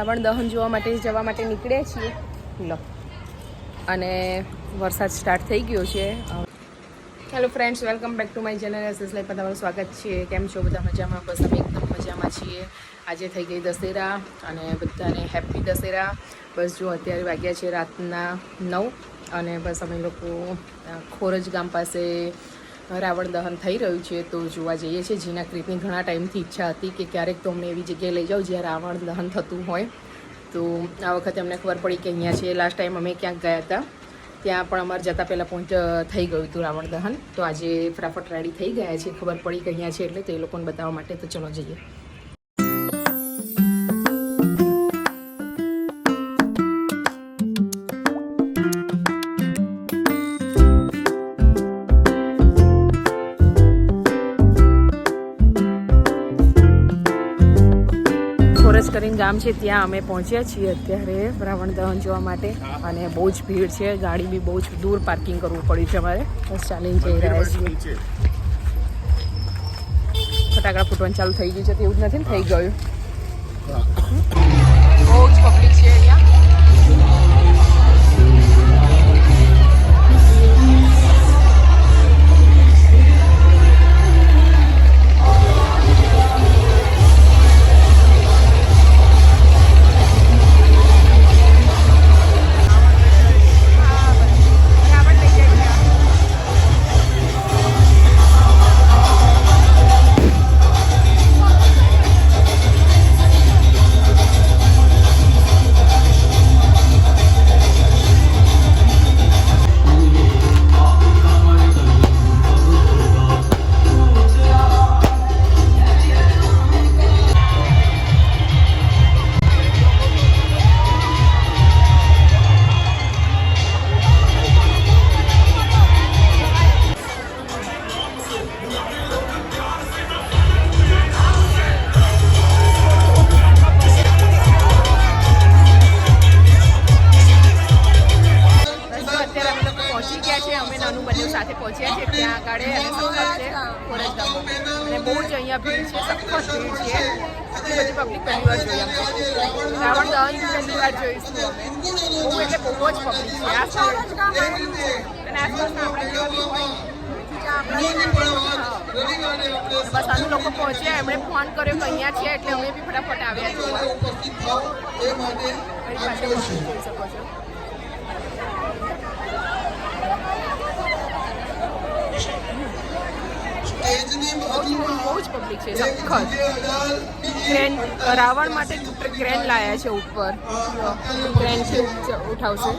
રાવણ દહન જોવા માટે જવા માટે નીકળ્યા છીએ. લો. અને વરસાદ સ્ટાર્ટ થઈ ગયો છે. Hello friends welcome back to my channel S S life તમારું સ્વાગત છે. કેમ છો? બધા મજામાં? બસ અમે એકદમ મજામાં છીએ. આજે થઈ ગઈ દશેરા અને બધાને હેપી દશેરા. બસ જો અત્યારે વાગ્યા છે રાતના નવ અને બસ અમે લોકો ખોરજ ગામ પાસે રાવણ દહન થઈ રહ્યું છે તો જોવા જઈએ છીએ. જીના ક્રિપની ઘણા ટાઈમથી ઈચ્છા હતી કે ક્યારેક તો અમને એવી જગ્યાએ લઈ જાઓ જ્યાં રાવણ દહન થતું હોય. તો આ વખતે અમને ખબર પડી કે અહીંયા છે. લાસ્ટ ટાઈમ અમે ક્યાંક ગયા હતા, ત્યાં પણ અમારે જતાં પહેલાં પહોંચ થઈ ગયું હતું રાવણ દહન. તો આજે ફટાફટ રેડી થઈ ગયા છે. ખબર પડી કે અહીંયા છે એટલે તો એ લોકોને બતાવવા માટે તો ચલો જઈએ. ગામ છે ત્યાં અમે પહોંચ્યા છીએ અત્યારે રાવણ દહન જોવા માટે. અને બહુ જ ભીડ છે. ગાડી બી બહુ જ દૂર પાર્કિંગ કરવું પડ્યું છે અમારે. બસ ચાલીને જઈ રહ્યા છીએ. ફટાકડા ફૂટવાનું ચાલુ થઈ ગયું છે. તો એવું જ નથી થઈ ગયું. અને બહુ જ અહીંયા ભીડ છે સખત ભીડ છે. બધી પબ્લિક પહેલી વાર જોઈ અમે રાવણ દહન પહેલી વાર જોઈશું અમે. બહુ એટલે બહુ જ પબ્લિક છે. આ સાઈડ અને આસપાસના આપણા જેવા બી હોય. બસ આનું લોકો પહોંચ્યા એમણે ફોન કર્યો કે અહીંયા છે એટલે અમે બી ફટાફટ આવ્યા જોવા મારી પાસે જોઈ શકો છો. બહુ જ પબ્લિક છે સખત ક્રેન રાવણ માટે ક્રેન લાયા છે ઉપર. ક્રેન છે ઉઠાવશે.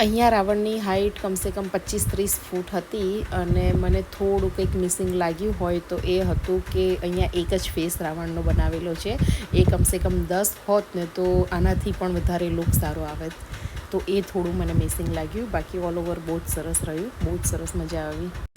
અહીંયા રાવણની હાઈટ કમસે કમ પચીસ ત્રીસ ફૂટ હતી અને મને થોડું કંઈક મિસિંગ લાગ્યું હોય તો એ હતું કે અહીંયા એક જ ફેસ રાવણનો બનાવેલો છે. એ કમસે કમ દસ હોત ને તો આનાથી પણ વધારે લુક સારો આવે. તો એ થોડું મને મિસિંગ લાગ્યું. બાકી ઓલ ઓવર બહુ જ સરસ રહ્યું. બહુ જ સરસ મજા આવી.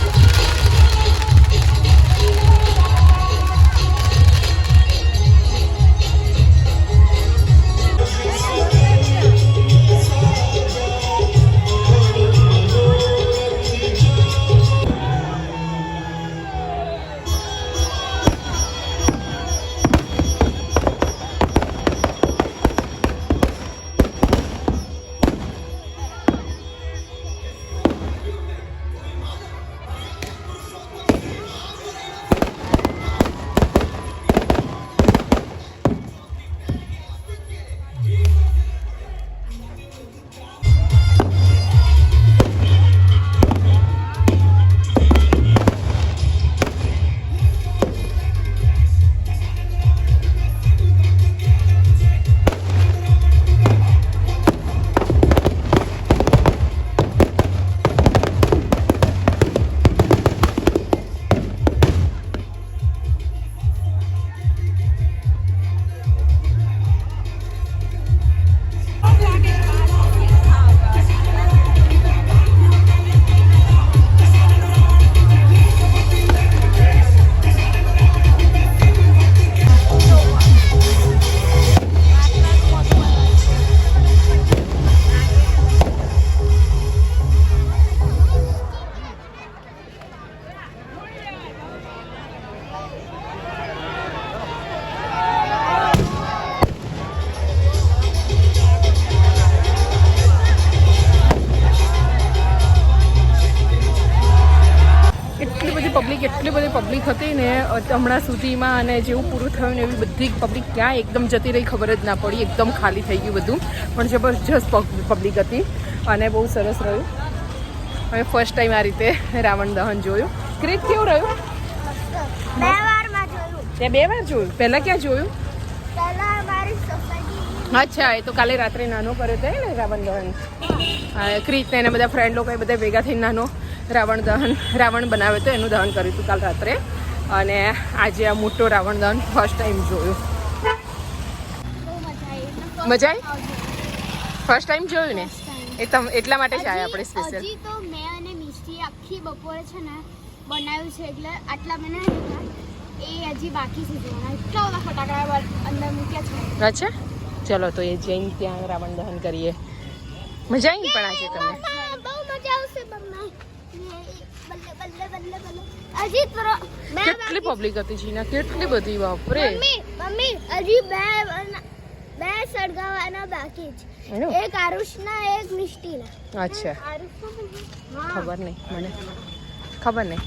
પબ્લિક હતી ને હમણાં સુધીમાં અને જેવું પૂરું થયું ને એવી બધી પબ્લિક ક્યાં એકદમ જતી રહી ખબર જ ના પડી. એકદમ ખાલી થઈ ગયું બધું. પણ જબરજસ્ત પબ્લિક હતી અને બહુ સરસ રહ્યું. હવે ફર્સ્ટ ટાઈમ આ રીતે રાવણ દહન જોયું. ક્રિત કેવું રહ્યું? બે વારમાં જોયું. તે બે વાર જોયું? પહેલાં ક્યાં જોયું? અચ્છા એ તો કાલે રાત્રે નાનો કર્યો હતો ને રાવણ દહન. હા, ક્રિત ને બધા ફ્રેન્ડ લોકો બધા ભેગા થઈને નાનો રાવણ દહન રાવણ બનાવ્યો હતો એનું દહન કર્યું હતું કાલ રાત્રે. અને આજે આ મોટો રાવણ દહન ફર્સ્ટ ટાઈમ જોયું. મજા આવી? ફર્સ્ટ ટાઈમ જોયું ને? એ તમ એટલા માટે જ આવ્યા આપણે સ્પેશિયલ હજી તો મેં અને મિસ્ટી આખી બપોરે છે ને બનાવ્યું છે એટલે આટલા બનાવ્યા એ હજી બાકી છે જોવાના. એટલા બધા ફટાકડા અંદર મૂક્યા છે. અચ્છા ચલો તો એ જઈને ત્યાં રાવણ દહન કરીએ. મજા આવી પણ આજે તમે હજી કેટલી પબ્લિક હતી જીના? કેટલી બધી બાપરે. મમ્મી મમ્મી હજી બે બે સળગાવવાના બાકી છે? એક આરુષના એક મિષ્ટીના. અચ્છા. ખબર નહીં મને ખબર નહીં.